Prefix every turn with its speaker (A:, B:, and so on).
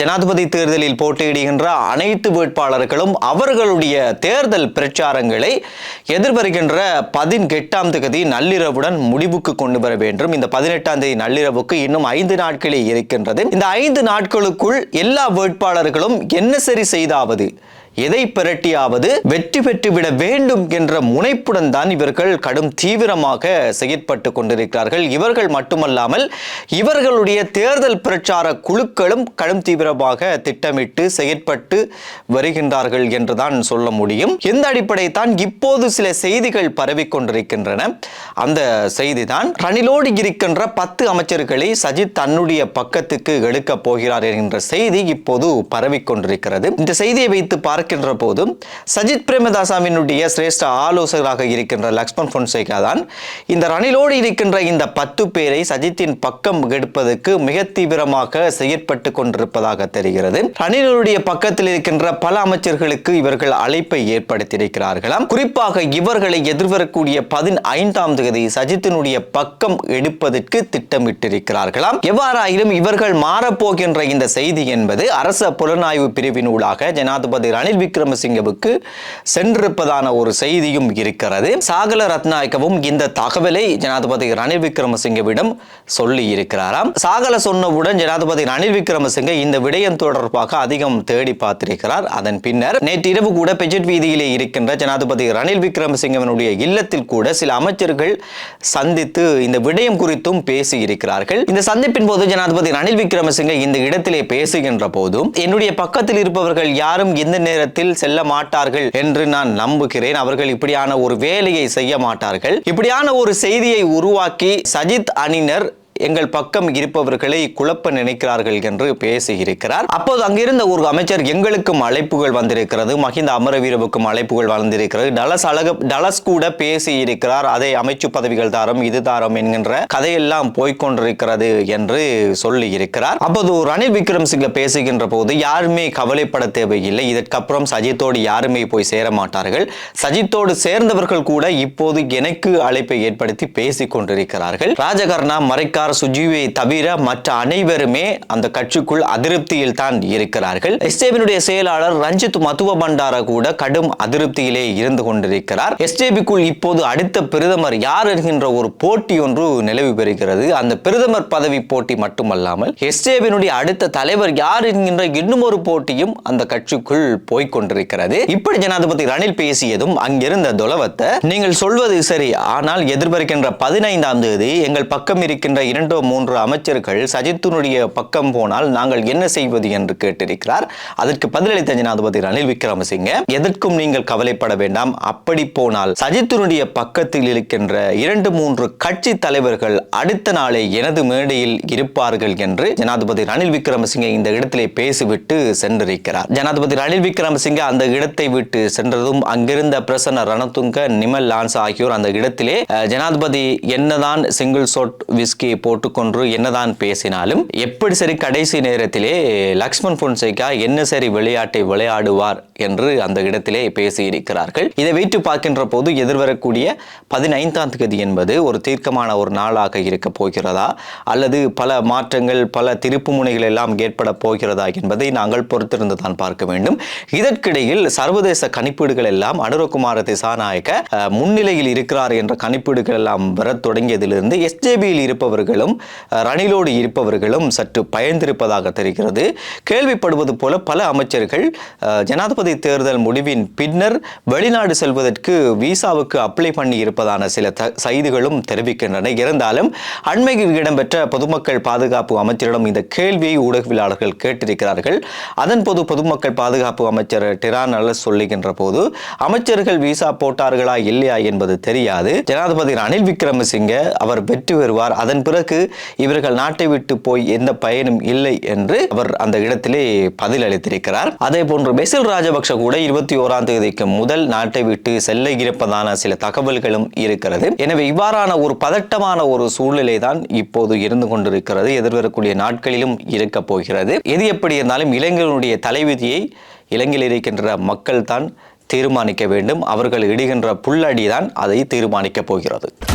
A: ஜனாதிபதி தேர்தலில் போட்டியிடுகின்ற அனைத்து வேட்பாளர்களும் அவர்களுடைய தேர்தல் பிரச்சாரங்களை எதிர்வருகின்ற பதினெட்டாம் தேதி நள்ளிரவுடன் முடிவுக்கு கொண்டு வர வேண்டும் இந்த பதினெட்டாம் தேதி நள்ளிரவுக்கு இன்னும் ஐந்து நாட்களே இருக்கின்றது இந்த ஐந்து நாட்களுக்குள் எல்லா வேட்பாளர்களும் என்ன சரி செய்தாவது எதை பிரட்டியாவது வெற்றி பெற்றுவிட வேண்டும் என்ற முனைப்புடன் தான் இவர்கள் கடும் தீவிரமாக செயற்பட்டு கொண்டிருக்கிறார்கள் இவர்கள் மட்டுமல்லாமல் இவர்களுடைய தேர்தல் பிரச்சார குழுக்களும் கடும் தீவிரமாக திட்டமிட்டு செயற்பட்டு வருகின்றார்கள் என்றுதான் சொல்ல முடியும் இந்த அடிப்படை தான் இப்போது சில செய்திகள் பரவிக்கொண்டிருக்கின்றன அந்த செய்தி தான் ரணிலோடு இருக்கின்ற பத்து அமைச்சர்களை சஜித் தன்னுடைய பக்கத்துக்கு எடுக்கப் போகிறார் என்கின்ற செய்தி இப்போது பரவிக்கொண்டிருக்கிறது இந்த செய்தியை வைத்து பார்க்க நடக்கின்ற போதும் சஜித் பிரேமதாசாவினுடைய சிரேஷ்ட ஆலோசகராக இருக்கின்ற லக்ஷ்மண் பொன்சேகா தான் இந்த ரணிலோடு இருக்கின்ற இந்த பத்து பேரை சஜித்தின் பக்கம் எடுப்பதற்கு மிக தீவிரமாக செயற்பட்டு கொண்டிருப்பதாக தெரிகிறது ரணிலுடைய பக்கத்தில் இருக்கின்ற பல அமைச்சர்களுக்கு இவர்கள் அழைப்பை ஏற்படுத்தியிருக்கிறார்களாம் குறிப்பாக இவர்களை எதிர்வரக்கூடிய பதினைந்தாம் தேதி சஜித்தினுடைய பக்கம் எடுப்பதற்கு திட்டமிட்டிருக்கிறார்களாம் எவ்வாறாயிலும் இவர்கள் மாறப்போகின்ற இந்த செய்தி என்பது அரச புலனாய்வு பிரிவினூடாக ஜனாதிபதி ரணில் ரணில் விக்ரமசிங்கவுக்கு சென்றிருப்பதான ஒரு செய்தியும் இருக்கிறது சாகல ரத்நாயக்கவும் இந்த தகவலை ஜனாதிபதி ரணில் விக்ரமசிங்கவிடம் சொல்லி இருக்கிறாராம் சாகல சொன்னவுடன் ஜனாதிபதி ரணில் விக்ரமசிங்க இந்த விடயம் தொடர்பாக அதிகம் தேடி பார்த்திருக்கிறார் அதன் பின்னர் நேற்றிரவு கூட பெஜெட் வீதியிலே இருக்கின்ற ஜனாதிபதி ரணில் விக்ரமசிங்கவனுடைய இல்லத்தில் கூட சில அமைச்சர்கள் சந்தித்து இந்த விடயம் குறித்தும் பேசி இருக்கிறார்கள் இந்த சந்திப்பின் போது ஜனாதிபதி ரணில் விக்ரமசிங்க இந்த இடத்திலே பேசுகின்ற போதும் என்னுடைய பக்கத்தில் இருப்பவர்கள் யாரும் எந்த நேர நேரத்தில் செல்ல மாட்டார்கள் என்று நான் நம்புகிறேன் அவர்கள் இப்படியான ஒரு வேலையை செய்ய மாட்டார்கள் இப்படியான ஒரு செய்தியை உருவாக்கி சஜித் அணியினர் எங்கள் பக்கம் இருப்பவர்களை குழப்ப நினைக்கிறார்கள் என்று பேசியிருக்கிறார் அப்போது அங்கிருந்த ஒரு அமைச்சர் எங்களுக்கும் அழைப்புகள் வந்திருக்கிறது மஹிந்த அமரவீரவுக்கும் அழைப்புகள் வந்திருக்கிறது டலஸ் அழக டலஸ் கூட பேசியிருக்கிறார் அதை அமைச்சு பதவிகள் தாரம் இது தாரம் என்கின்ற கதையெல்லாம் போய்கொண்டிருக்கிறது என்று சொல்லி இருக்கிறார் அப்போது ரணில் விக்ரம் சிங்க பேசுகின்ற போது யாருமே கவலைப்பட தேவையில்லை இதற்கப்புறம் சஜித்தோடு யாருமே போய் சேர மாட்டார்கள் சஜித்தோடு சேர்ந்தவர்கள் கூட இப்போது எனக்கு அழைப்பை ஏற்படுத்தி பேசிக் கொண்டிருக்கிறார்கள் ராஜகர்ணா மறைக்கார் சுஜிவை தவிர மற்ற அனைவருமே அந்த கட்சிக்குள் அதிருப்தியில் தான் இருக்கிறார்கள் எஸ்டேபினுடைய செயலாளர் ரஞ்சித் மத்துவ பண்டார கூட கடும் அதிருப்தியிலே இருந்து கொண்டிருக்கிறார் எஸ்டேபிக்குள் இப்போது அடுத்த பிரதமர் யார் என்கின்ற ஒரு போட்டி ஒன்று நிலவி பெறுகிறது அந்த பிரதமர் பதவி போட்டி மட்டுமல்லாமல் எஸ்டேபினுடைய அடுத்த தலைவர் யார் என்கின்ற இன்னும் ஒரு போட்டியும் அந்த கட்சிக்குள் போய்கொண்டிருக்கிறது இப்படி ஜனாதிபதி ரணில் பேசியதும் அங்கிருந்த துளவத்தை நீங்கள் சொல்வது சரி ஆனால் எதிர்பார்க்கின்ற பதினைந்தாம் தேதி எங்கள் பக்கம் இருக்கின்ற இரண்டு இரண்டோ மூன்று அமைச்சர்கள் சஜித்தினுடைய பக்கம் போனால் நாங்கள் என்ன செய்வது என்று கேட்டிருக்கிறார் அதற்கு பதிலளித்த ஜனாதிபதி ரணில் விக்ரமசிங்க எதற்கும் நீங்கள் கவலைப்பட வேண்டாம் அப்படி போனால் சஜித்தினுடைய பக்கத்தில் இருக்கின்ற இரண்டு மூன்று கட்சி தலைவர்கள் அடுத்த நாளே எனது மேடையில் இருப்பார்கள் என்று ஜனாதிபதி ரணில் விக்ரமசிங்க இந்த இடத்திலே பேசிவிட்டு சென்றிருக்கிறார் ஜனாதிபதி ரணில் விக்ரமசிங்க அந்த இடத்தை விட்டு சென்றதும் அங்கிருந்த பிரசன்ன ரணதுங்க நிமல் லான்ஸ் ஆகியோர் அந்த இடத்திலே ஜனாதிபதி என்னதான் சிங்கிள் சோட் விஸ்கி போட்டுக்கொன்று என்னதான் பேசினாலும் எப்படி சரி கடைசி நேரத்திலே லக்ஷ்மண் பொன்சேகா என்ன சரி விளையாட்டை விளையாடுவார் என்று அந்த இடத்திலே பேசியிருக்கிறார்கள் இதை வைத்து பார்க்கின்ற போது எதிர்வரக்கூடிய பதினைந்தாம் தேதி என்பது ஒரு தீர்க்கமான ஒரு நாளாக இருக்க போகிறதா அல்லது பல மாற்றங்கள் பல திருப்பு முனைகள் எல்லாம் ஏற்பட போகிறதா என்பதை நாங்கள் பொறுத்திருந்து தான் பார்க்க வேண்டும் இதற்கிடையில் சர்வதேச கணிப்பீடுகள் எல்லாம் அனுரகுமார திசாநாயக்க முன்னிலையில் இருக்கிறார் என்ற கணிப்பீடுகள் எல்லாம் வர தொடங்கியதிலிருந்து எஸ்ஜேபியில் இருப்பவர்களும் ரணிலோடு இருப்பவர்களும் சற்று பயந்திருப்பதாக தெரிகிறது கேள்விப்படுவது போல பல அமைச்சர்கள் ஜனாதிபதி ஜனாதிபதி தேர்தல் முடிவின் பின்னர் வெளிநாடு செல்வதற்கு விசாவுக்கு அப்ளை பண்ணி இருப்பதான சில செய்திகளும் தெரிவிக்கின்றன இருந்தாலும் அண்மையில் இடம்பெற்ற பொதுமக்கள் பாதுகாப்பு அமைச்சரிடம் இந்த கேள்வியை ஊடகவியலாளர்கள் கேட்டிருக்கிறார்கள் அதன்போது பொதுமக்கள் பாதுகாப்பு அமைச்சர் டிரான் அலஸ் சொல்லுகின்ற போது அமைச்சர்கள் விசா போட்டார்களா இல்லையா என்பது தெரியாது ஜனாதிபதி ரணில் விக்ரமசிங்க அவர் வெற்றி பெறுவார் அதன் பிறகு இவர்கள் நாட்டை விட்டு போய் எந்த பயனும் இல்லை என்று அவர் அந்த இடத்திலே பதில் அளித்திருக்கிறார் அதே போன்று பெசில் ராஜ ராஜபக்ஷ கூட இருபத்தி ஓராம் தேதிக்கு முதல் நாட்டை விட்டு செல்ல இருப்பதான சில தகவல்களும் இருக்கிறது எனவே இவ்வாறான ஒரு பதட்டமான ஒரு சூழ்நிலை தான் இப்போது இருந்து கொண்டிருக்கிறது எதிர்வரக்கூடிய நாட்களிலும் இருக்க போகிறது எது எப்படி இருந்தாலும் இளைஞர்களுடைய தலைவிதியை இலங்கையில் இருக்கின்ற மக்கள் தான் தீர்மானிக்க வேண்டும் அவர்கள் இடுகின்ற புல்லடி தான் அதை தீர்மானிக்கப் போகிறது